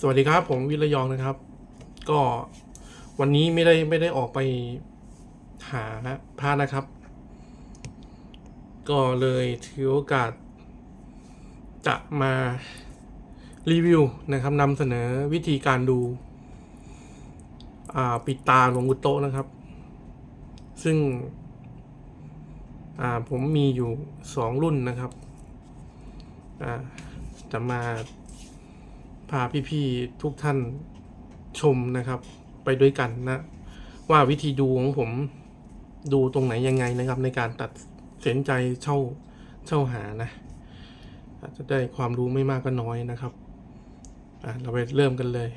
สวัสดีครับ ผมวิรยองนะครับ ก็วันนี้ไม่ได้ไม่ได้ออกไปหาพระนะครับ ก็เลยถือโอกาส จะมารีวิวนะครับนำเสนอวิธีการดูปิดตาหลวงปู่โตนะครับ ซึ่งผมมีอยู่สองรุ่นนะครับ จะมา พาพี่ๆทุกท่านชมนะครับ ไปด้วยกันนะ ว่าวิธีดูของผมดูตรงไหนยังไงนะครับ ในการตัดสินใจเช่าเช่าหานะอาจจะได้ความรู้ไม่มากก็น้อยนะครับอะเราไปเริ่มกันเลย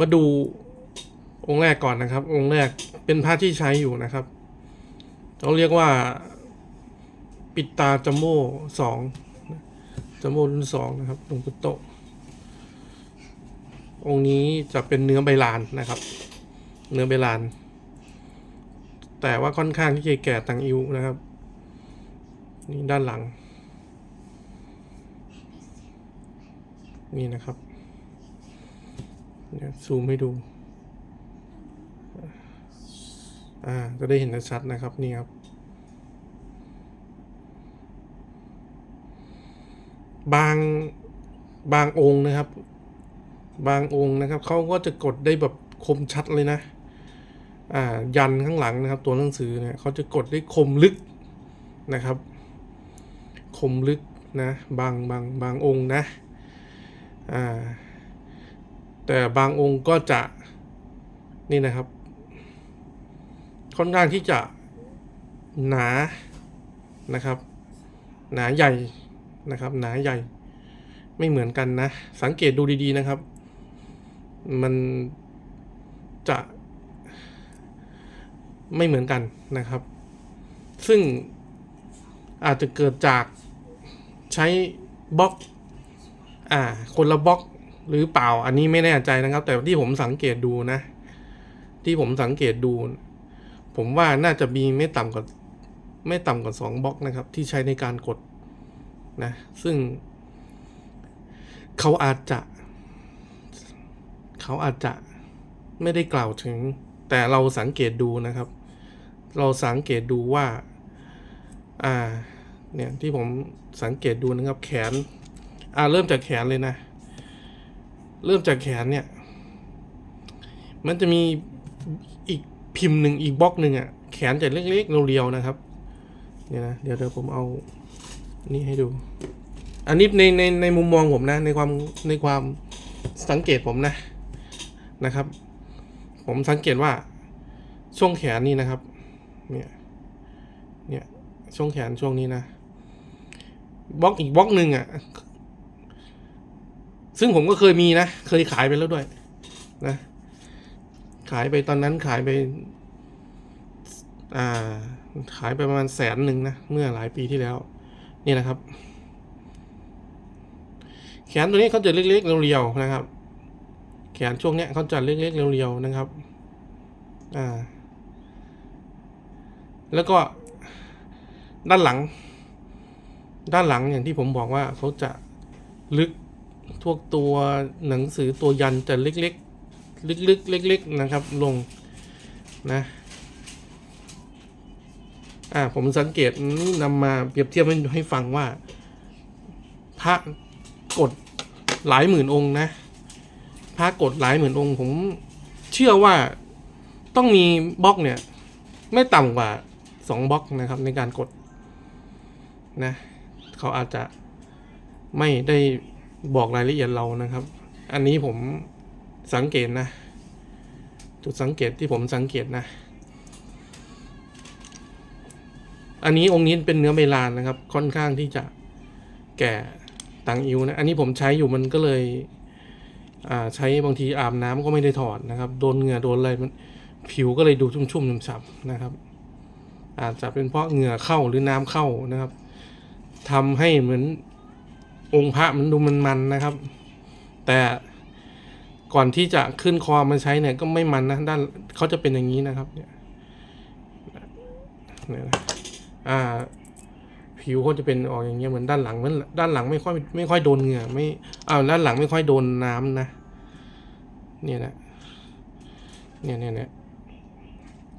มาดู องค์แรกก่อนนะครับ องค์แรกเป็นผ้าที่ใช้อยู่นะครับเขาเรียกว่า ปิดตาจัมโม่สองจัมโม่รุ่นสองนะครับหลวงปู่โตะองค์นี้จะเป็นเนื้อใบลานนะครับ เนื้อใบลาน แต่ว่าค่อนข้างที่จะแก่ตังอิวนะครับ นี่ด้านหลัง นี่นะครับซูมให้ดู อ่าจะได้เห็นชัดนะครับนี่ครับ บางบางองค์นะครับ บางองค์นะครับเขาก็จะกดได้แบบคมชัดเลยนะ อ่ายันข้างหลังนะครับ ตัวหนังสือเนี่ยเขาจะกดได้คมลึกนะครับ คมลึกนะ บางบางบางองค์นะ อ่าแต่บางองค์ก็จะนี่นะครับ ค่อนข้างที่จะหนานะครับ หนาใหญ่นะครับ หนาใหญ่ไม่เหมือนกันนะ สังเกตดูดีๆนะครับ มันจะไม่เหมือนกันนะครับ ซึ่งอาจจะเกิดจากใช้บล็อก อ่า คนละบล็อกหรือเปล่า อันนี้ไม่แน่ใจนะครับ แต่ที่ผมสังเกตดูนะ ที่ผมสังเกตดู ผมว่าน่าจะมีไม่ต่ำกว่าไม่ต่ำกว่าสองบล็อกนะครับ ที่ใช้ในการกดนะ ซึ่ง เขาอาจจะ เขาอาจจะไม่ได้กล่าวถึง แต่เราสังเกตดูนะครับ เราสังเกตดูว่า อ่า เนี่ยที่ผมสังเกตดูนะครับ แขน อ่าเริ่มจากแขนเลยนะ เริ่มจากแขนเนี่ย มันจะมีอีก พิมพ์หนึ่งอีกบล็อกหนึ่งอะแขนจะเล็กๆเรียวๆนะครับเนี่ยนะเดี๋ยวเดี๋ยวผมเอานี่ให้ดู อันนี้ในในในมุมมองผมนะในความในความสังเกตผมนะนะครับ ผมสังเกตว่าช่วงแขนนี่นะครับเนี่ยเนี่ยช่วงแขนช่วงนี้นะบล็อกอีกบล็อกหนึ่งอะซึ่งผมก็เคยมีนะ เคยขายไปแล้วด้วยนะ ขายไปตอนนั้นขายไป อ่า ขายไปประมาณแสนหนึ่งนะ เมื่อหลายปีที่แล้ว นี่นะครับ แขนตัวนี้เขาจะเล็กๆเรียวๆนะครับ แขนช่วงเนี้ยเขาจะเล็กๆเรียวๆนะครับ อ่า แล้วก็ด้านหลัง ด้านหลังอย่างที่ผมบอกว่าเขาจะลึกพวกตัวหนังสือตัวยันจะเล็กๆ ลึกๆ เล็ก ๆ นะครับ ลงนะ อ่า ผมสังเกตนำมาเปรียบเทียบให้ให้ฟังว่า พระกดหลายหมื่นองค์นะ พระกดหลายหมื่นองค์ ผมเชื่อว่าต้องมีบล็อกเนี่ย ไม่ต่ำกว่าสองบล็อกนะครับ ในการกดนะ เขาอาจจะไม่ได้บอกรายละเอียดเรานะครับ อันนี้ผม สังเกตนะ จุดสังเกตที่ผมสังเกตนะ อันนี้องค์นี้เป็นเนื้อเบลานนะครับ ค่อนข้างที่จะแก่ตังอิวนะ อันนี้ผมใช้อยู่มันก็เลยใช้บางทีอาบน้ำก็ไม่ได้ถอดนะครับ โดนเหงื่อโดนอะไรมันผิวก็เลยดูชุ่มๆฉ่ำๆนะครับ อาจจะเป็นเพราะเหงื่อเข้าหรือน้ำเข้านะครับทำให้เหมือนองค์พระมันดูมันๆนะครับ แต่ ก่อนที่จะขึ้นคอมาใช้เนี่ยก็ไม่มันนะด้านเขาจะเป็นอย่างนี้นะครับเนี่ยเนี่ยนะอ่าผิวเขาจะเป็นออกอย่างเงี้ยเหมือนด้านหลังเหมือนด้านหลังไม่ค่อยไม่ค่อยโดนเหงื่อไม่อ่าวด้านหลังไม่ค่อยโดนน้ำนะเนี่ยนะเนี่ยเนี่ยเนี่ย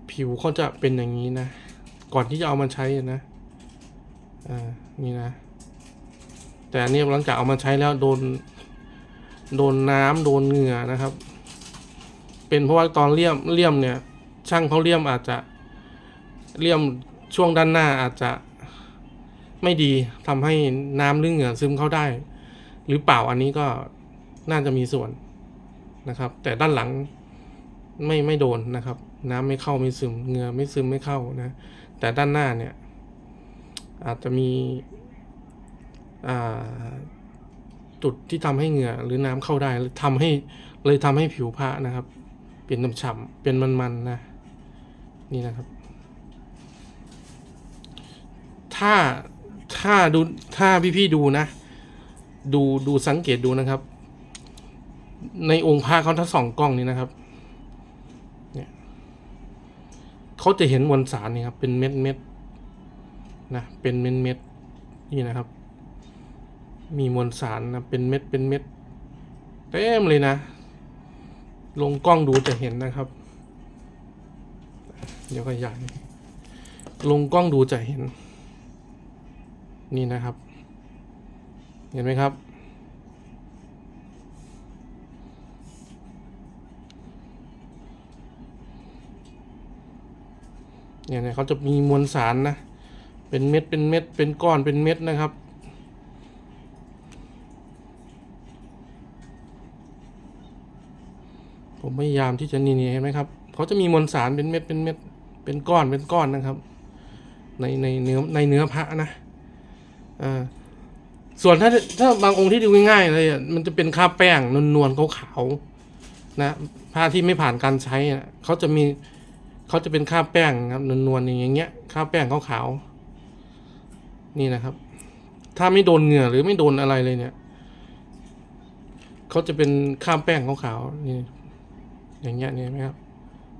ผิวเขาจะเป็นอย่างนี้นะ ก่อนที่จะเอามาใช้นะอ่านี่นะ แต่อันนี้หลังจากเอามาใช้แล้วโดน โดนน้ำโดนเหงื่อนะครับ เป็นเพราะว่าตอนเลี่ยมเลี่ยมเนี่ย ช่างเขาเลี่ยมอาจจะเลี่ยมช่วงด้านหน้าอาจจะไม่ดีทำให้น้ำหรือเหงื่อซึมเข้าได้ หรือเปล่าอันนี้ก็น่าจะมีส่วนนะครับ แต่ด้านหลังไม่ไม่โดนนะครับ น้ำไม่เข้าไม่ซึมเหงื่อไม่ซึมไม่เข้านะแต่ด้านหน้าเนี่ย อาจจะมีอ่า จุดที่ทำให้เหงื่อหรือน้ำเข้าได้ทำให้เลยทำให้ผิวพระนะครับ เป็นน้ำฉ่ำเป็นมันๆนะนี่นะครับ ถ้าถ้าดูถ้าพี่ๆดูนะ ดูดูสังเกตดูนะครับ ในองค์พระเขาทั้งสองกล้องนี้นะครับเนี่ยเขาจะเห็นมวลสารนี่ครับเป็นเม็ดเม็ดๆนะเป็นเม็ดเม็ดๆนี่นะครับ มีมวลสารนะเป็นเม็ดเป็นเม็ดเต็มเลยนะ ลงกล้องดูจะเห็นนะครับ เดี๋ยวขยายลงกล้องดูจะเห็น นี่นะครับ เห็นไหมครับ เนี่ยเนี่ยเขาจะมีมวลสารนะ เป็นเม็ดเป็นเม็ดเป็นก้อนเป็นเม็ดนะครับ ผมพยายามที่จะนี่นี่เห็นไหมครับเขาจะมีมวลสารเป็นเม็ดเป็นเม็ดเป็นก้อนเป็นก้อนนะครับ ในในเนื้อในเนื้อพระนะอ่าส่วนถ้าถ้าบางองค์ที่ดูง่ายๆเลยอะมันจะเป็นคราบแป้งนวลๆขาวๆนะผ้าที่ไม่ผ่านการใช้อะเขาจะมีเขาจะเป็นคราบแป้งครับนวลๆอย่างเงี้ยคราบแป้งขาวๆนี่นะครับ ถ้าไม่โดนเหงื่อหรือไม่โดนอะไรเลยเนี่ยเขาจะเป็นคราบแป้งขาวๆนี่ อย่างเงี้ยเนี่ยไหมครับ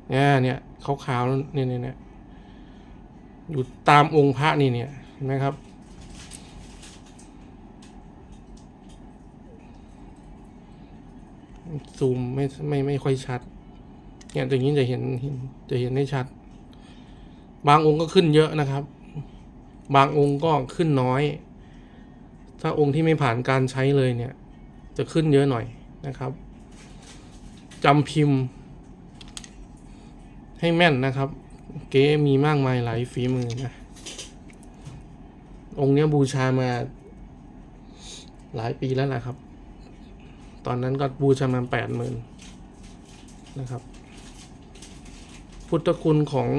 เนี่ยเนี่ยขาวๆเนี่ยเนี่ยเนี่ยอยู่ตามองค์พระนี่เนี่ยเห็นไหมครับ ซูมไม่ไม่ไม่ค่อยชัด เนี่ยอย่างนี้จะเห็นเห็นจะเห็นได้ชัด บางองค์ก็ขึ้นเยอะนะครับ บางองค์ก็ขึ้นน้อย ถ้าองค์ที่ไม่ผ่านการใช้เลยเนี่ย จะขึ้นเยอะหน่อยนะครับ จำพิมพ์ ให้แม่นนะครับ เก๊มีมากมายหลายฝีมือนะ องค์เนี้ยบูชามาหลายปีแล้วแหละครับ ตอนนั้นก็บูชามาแปดหมื่นนะครับ พุทธคุณของ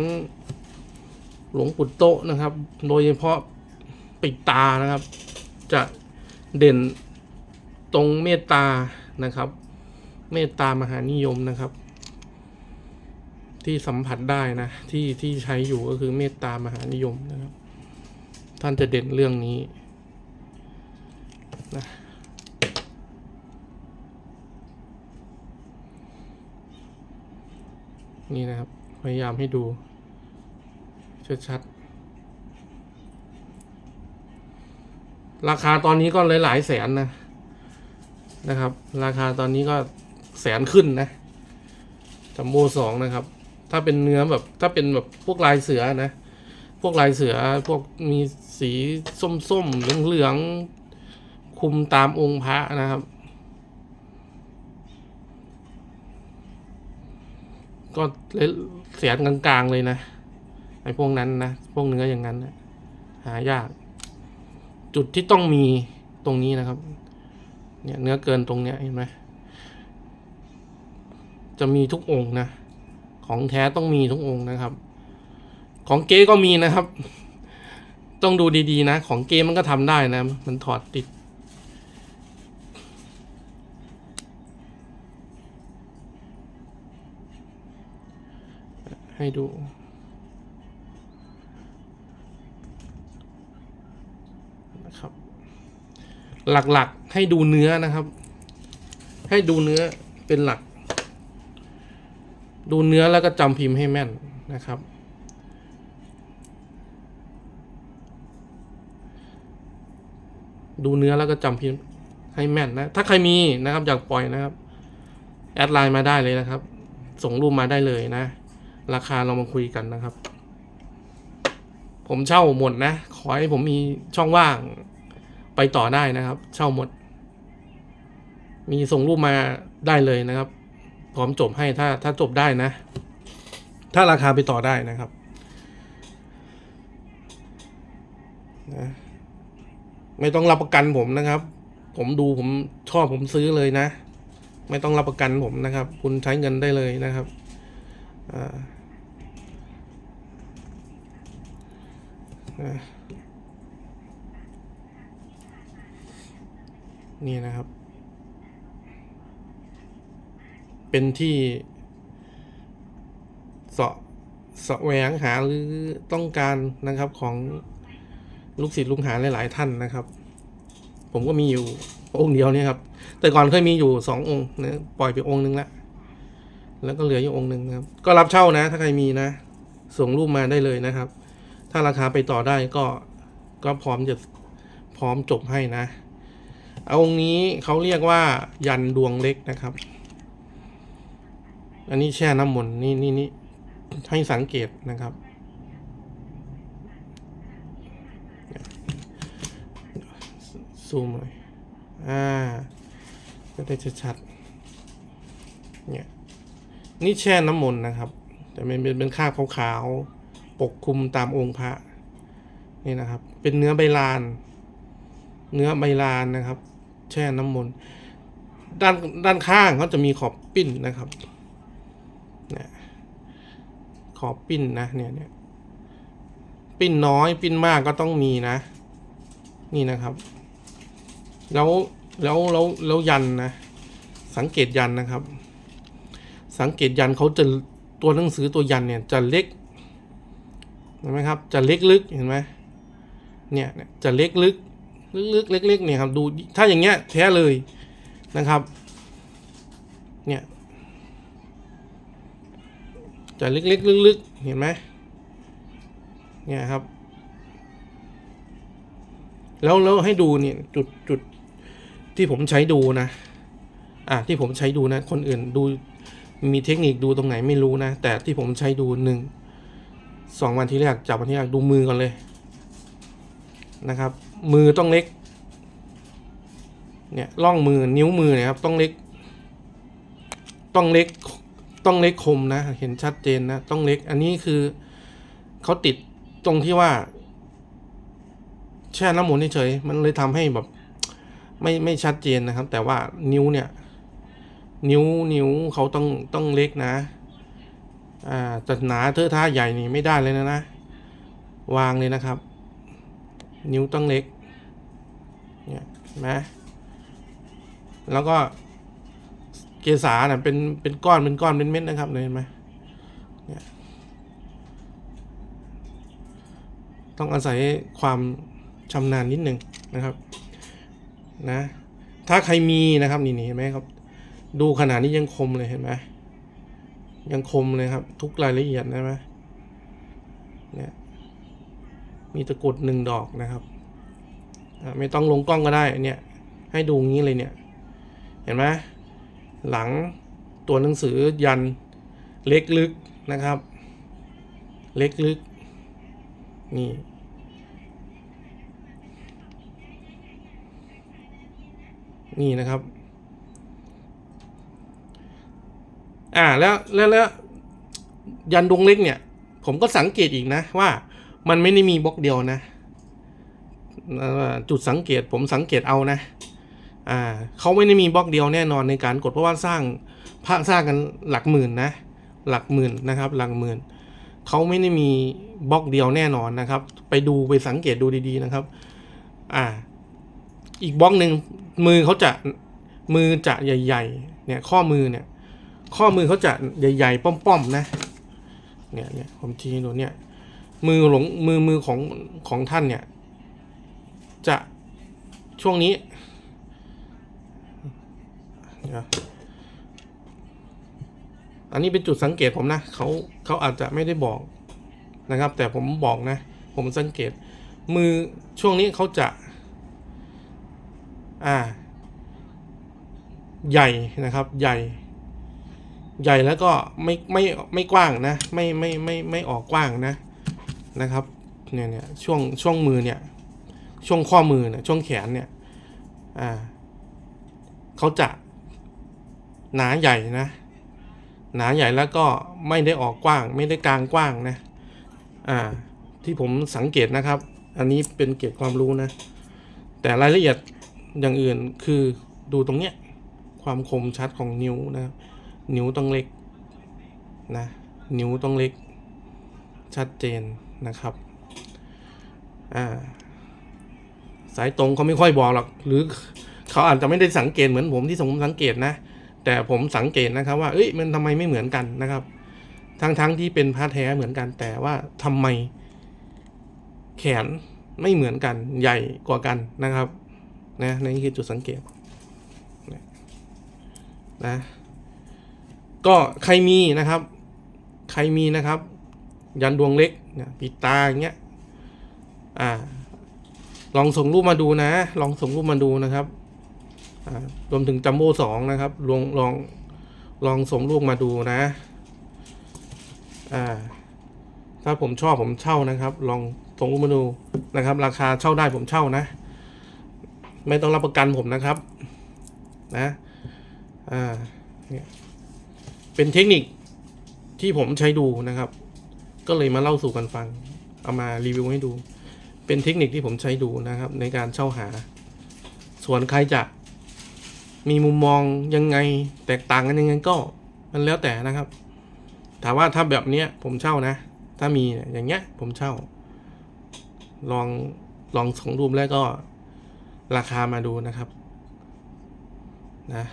หลวงปู่โตะนะครับ โดยเฉพาะปิดตานะครับ จะเด่นตรงเมตตานะครับ เมตตามหานิยมนะครับ ที่สัมผัสได้นะ ที่ที่ใช้อยู่ก็คือเมตตามหานิยมนะครับ ท่านจะเด่นเรื่องนี้นะนี่นะครับ พยายามให้ดู ชัดๆราคาตอนนี้ก็หลายๆแสนนะนะครับ ราคาตอนนี้ก็ แสนขึ้นนะจัมโบ้สองนะครับ ถ้าเป็นเนื้อแบบ ถ้าเป็นแบบพวกลายเสือนะ พวกลายเสือพวกมีสีส้มๆเหลืองๆคุมตามองค์พระนะครับ ก็เลยแสนกลางๆเลยนะไอ้พวกนั้นนะ พวกเนื้ออย่างนั้นนะหายาก จุดที่ต้องมีตรงนี้นะครับ เนี่ยเนื้อเกินตรงเนี้ยเห็นไหม จะมีทุกองค์นะ ของแท้ต้องมีทุกองค์นะครับ ของเก๊ก็มีนะครับ ต้องดูดีๆนะ ของเก๊มันก็ทำได้นะ มันถอดติด ให้ดูนะครับ หลักๆให้ดูเนื้อนะครับ ให้ดูเนื้อเป็นหลัก ดูเนื้อแล้วก็จำพิมพ์ให้แม่นนะครับ ดูเนื้อแล้วก็จำพิมพ์ให้แม่นนะ ถ้าใครมีนะครับอยากปล่อยนะครับ แอดไลน์มาได้เลยนะครับ ส่งรูปมาได้เลยนะ ราคาเรามาคุยกันนะครับ ผมเช่าหมดนะ ขอให้ผมมีช่องว่างไปต่อได้นะครับ เช่าหมด มีส่งรูปมาได้เลยนะครับ พร้อมจบให้ถ้าถ้าจบได้นะ ถ้าราคาไปต่อได้นะครับนะไม่ต้องรับประกันผมนะครับ ผมดูผมชอบผมซื้อเลยนะ ไม่ต้องรับประกันผมนะครับ คุณใช้เงินได้เลยนะครับอ่านี่นะครับ เป็นที่เสาะเสะแหวงหาหรือต้องการนะครับของลูกศิษย์ลูกหาหลาย ๆ ท่านนะครับ ผมก็มีอยู่องค์เดียวเนี่ยครับ แต่ก่อนเคยมีอยู่สององค์นะปล่อยไปองค์นึงละแล้วก็เหลืออยู่องค์หนึ่งนะครับ ก็รับเช่านะ ถ้าใครมีนะ ส่งรูปมาได้เลยนะครับ ถ้าราคาไปต่อได้ก็ก็พร้อมจะพร้อมจบให้นะ เอาองค์นี้เขาเรียกว่ายันดวงเล็กนะครับ อันนี้แช่น้ำมนต์นี่นี่นี่ให้สังเกตนะครับ ซูมหน่อย อ่าก็ได้ชัดๆเนี่ย นี่แช่น้ำมนต์นะครับ แต่มันเป็นเป็นคราบขาวๆ ปกคลุมตามองค์พระ นี่นะครับ เป็นเนื้อใบลาน เนื้อใบลานนะครับ แช่น้ำมนต์ ด้านด้านข้างเขาจะมีขอบปิ้นนะครับ นี่ยขอปิ้นนะเนี่ยเนี่ยปิ้นน้อยปิ้นมากก็ต้องมีนะ นี่นะครับ แล้วแล้วแล้วแล้วยันนะ สังเกตยันนะครับ สังเกตยันเขาจะตัวหนังสือตัวยันเนี่ยจะเล็กเห็นไหมครับ จะเล็กลึกเห็นไหมเนี่ยเนี่ยจะเล็กลึกลึกๆเล็กๆเนี่ยครับดูถ้าอย่างเงี้ยแท้เลยนะครับ เนี่ย จะเล็กๆลึกๆเห็นไหมเนี่ยครับ แล้วแล้วให้ดูเนี่ยจุดจุดที่ผมใช้ดูนะ อะที่ผมใช้ดูนะ คนอื่นดูมีเทคนิคดูตรงไหนไม่รู้นะ แต่ที่ผมใช้ดูหนึ่งสองวันที่แรกจับวันที่แรกดูมือก่อนเลยนะครับ มือต้องเล็ก เนี่ยล่องมือนิ้วมือนี่ยครับต้องเล็ก ต้องเล็ก ต้องเล็กคมนะ เห็นชัดเจนนะ ต้องเล็ก อันนี้คือเขาติดตรงที่ว่า แช่น้ำมนต์เฉยมันเลยทำให้แบบ ไม่ไม่ชัดเจนนะครับ แต่ว่านิ้วเนี่ย นิ้วนิ้วเขาต้องต้องเล็กนะ อ่าจะหนาเทอะท่าใหญ่นี่ไม่ได้เลยนะนะ วางเลยนะครับ นิ้วต้องเล็ก เนี่ยนไหมแล้วก็ กสาเน่ะเป็นเป็นก้อนเป็นก้อนเป็นเม็ดนะครับเห็นไหมเนี่ยต้องอาศัยความชำนาญนิดหนึ่งนะครับนะถ้าใครมีนะครับนี่เห็นไหมครับ ดูขนาดนี้ยังคมเลยเห็นไหมยังคมเลยครับ ทุกรายละเอียดนะไหมเนี่ยมีตะกรุดหนึ่งดอกนะครับไม่ต้องลงกล้องก็ได้เนี่ย ให้ดูงี้เลยเนี่ย เห็นไหม หลังตัวหนังสือยันเล็กลึกนะครับ เล็กลึก นี่ นี่นะครับ อ่าแล้วแล้วแล้วยันดวงเล็กเนี่ย ผมก็สังเกตอีกนะว่ามันไม่ได้มีบล็อกเดียวนะจุดสังเกตผมสังเกตเอานะ อ่าเขาไม่ได้มีบล็อกเดียวแน่นอนในการกดเพราะว่าสร้างพระสร้างกันหลักหมื่นนะ หลักหมื่นนะครับ หลักหมื่นเขาไม่ได้มีบล็อกเดียวแน่นอนนะครับ ไปดูไปสังเกตดูดีๆนะครับ อ่า อีกบล็อกหนึ่งมือเขาจะมือจะใหญ่ ๆ เนี่ยข้อมือเนี่ย ข้อมือเขาจะใหญ่ ๆ ป้อมๆนะ เนี่ยเนี่ยผมชี้ให้ดูเนี่ย มือหลงมือมือของของท่านเนี่ย จะช่วงนี้ อันนี้เป็นจุดสังเกตผมนะเขาเขาอาจจะไม่ได้บอกนะครับ แต่ผมบอกนะ ผมสังเกต มือช่วงนี้เขาจะ อ่า ใหญ่นะครับ ใหญ่ ใหญ่แล้วก็ไม่ไม่ไม่กว้างนะ ไม่ไม่ไม่ไม่ออกกว้างนะนะครับเนี่ยเนี่ยช่วงช่วงมือเนี่ย ช่วงข้อมือเนี่ยช่วงแขนเนี่ย อ่าเขาจะ หนาใหญ่นะ หนาใหญ่แล้วก็ไม่ได้ออกกว้าง ไม่ได้กลางกว้างนะ อ่า ที่ผมสังเกตนะครับ อันนี้เป็นเกร็ดความรู้นะ แต่รายละเอียดอย่างอื่นคือดูตรงเนี้ยความคมชัดของนิ้วนะนิ้วต้องเล็กนะ นิ้วต้องเล็ก ชัดเจนนะครับ อ่า สายตรงเขาไม่ค่อยบอกหรอก หรือเขาอาจจะไม่ได้สังเกตเหมือนผมที่ผมสังเกตนะ แต่ผมสังเกตนะครับว่าเอ้ยมันทำไมไม่เหมือนกันนะครับ ทั้งๆทที่เป็นผ้าแท้เหมือนกัน แต่ว่าทำไม แขนไม่เหมือนกันใหญ่กว่ากันนะครับนะนี่คือจุดสังเกตนะก็ใครมีนะครับ ใครมีนะครับ ยันดวงเล็กเนี่ยปิดตาอย่างเงี้ยอ่าลองส่งรูปมาดูนะ ลองส่งรูปมาดูนะครับ รวมถึงจัมโบ้สองนะครับ ลองลองลองส่งรูปมาดูนะอ่าถ้าผมชอบผมเช่านะครับ ลองส่งรูปมาดูนะครับ ราคาเช่าได้ผมเช่านะ ไม่ต้องรับประกันผมนะครับ นะอ่าเนี่เป็นเทคนิคที่ผมใช้ดูนะครับ ก็เลยมาเล่าสู่กันฟัง เอามารีวิวให้ดู เป็นเทคนิคที่ผมใช้ดูนะครับ ในการเช่าหา ส่วนใครจะ มีมุมมองยังไงแตกต่างกันยังไงก็ มันแล้วแต่นะครับถามว่าถ้าแบบเนี้ยผมเช่านะ ถ้ามีอย่างเงี้ย ผมเช่า ลองลองส่งรูปแล้วก็ราคามาดูนะครับนะ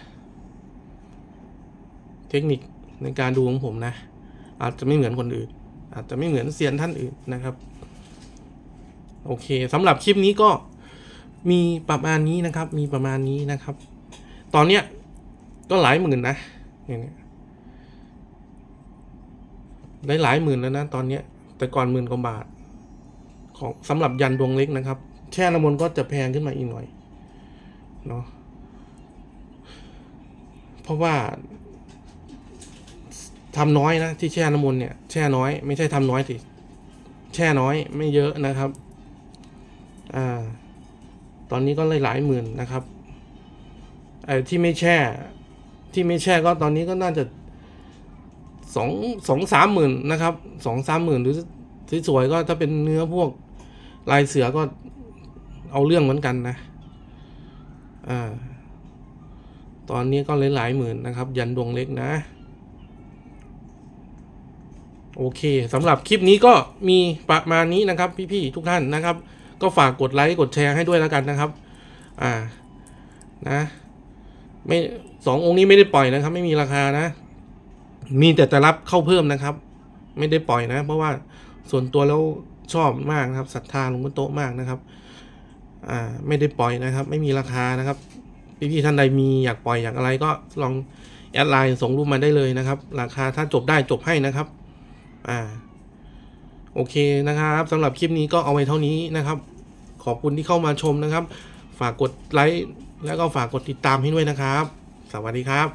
เทคนิคในการดูของผมนะ อาจจะไม่เหมือนคนอื่น อาจจะไม่เหมือนเซียนท่านอื่นนะครับ โอเคสำหรับคลิปนี้ก็มีประมาณนี้นะครับ มีประมาณนี้นะครับ ตอนเนี้ยก็หลายหมื่นนะเนี่ยเนี่ยได้หลายหมื่นแล้วนะตอนเนี้ย แต่ก่อนหมื่นกว่าบาท ของสำหรับยันดวงเล็กนะครับ แช่น้ำมนต์ก็จะแพงขึ้นมาอีกหน่อยเนาะเพราะว่าทำน้อยนะที่แช่น้ำมนต์เนี่ยแช่น้อยไม่ใช่ทำน้อยสิแช่น้อยไม่เยอะนะครับ อ่า ตอนนี้ก็เลยหลายหมื่นนะครับ ไอ้ที่ไม่แช่ ที่ไม่แช่ก็ตอนนี้ก็น่าจะสองสองสามหมื่นนะครับสองสามหมื่นหรือสวยๆก็ถ้าเป็นเนื้อพวกลายเสือก็เอาเรื่องเหมือนกันนะอ่าตอนนี้ก็เลยหลายหมื่นนะครับ ยันดวงเล็กนะ โอเคสำหรับคลิปนี้ก็มีประมาณนี้นะครับ พี่ๆทุกท่านนะครับ ก็ฝากกดไลค์กดแชร์ให้ด้วยแล้วกันนะครับ อ่านะ ไม่สององค์นี้ไม่ได้ปล่อยนะครับ ไม่มีราคานะ มีแต่จะรับเข้าเพิ่มนะครับ ไม่ได้ปล่อยนะ เพราะว่าส่วนตัวแล้วชอบมากนะครับศรัทธาหลวงพ่อโตะมากนะครับ อ่า ไม่ได้ปล่อยนะครับ ไม่มีราคานะครับพี่ๆท่านใดมีอยากปล่อยอยากอะไรก็ลองแอดไลน์ส่งรูปมาได้เลยนะครับ ราคาถ้าจบได้จบให้นะครับ อ่า โอเคนะครับสำหรับคลิปนี้ก็เอาไว้เท่านี้นะครับ ขอบคุณที่เข้ามาชมนะครับ ฝากกดไลค์ แล้วก็ฝากกดติดตามให้ด้วยนะครับ สวัสดีครับ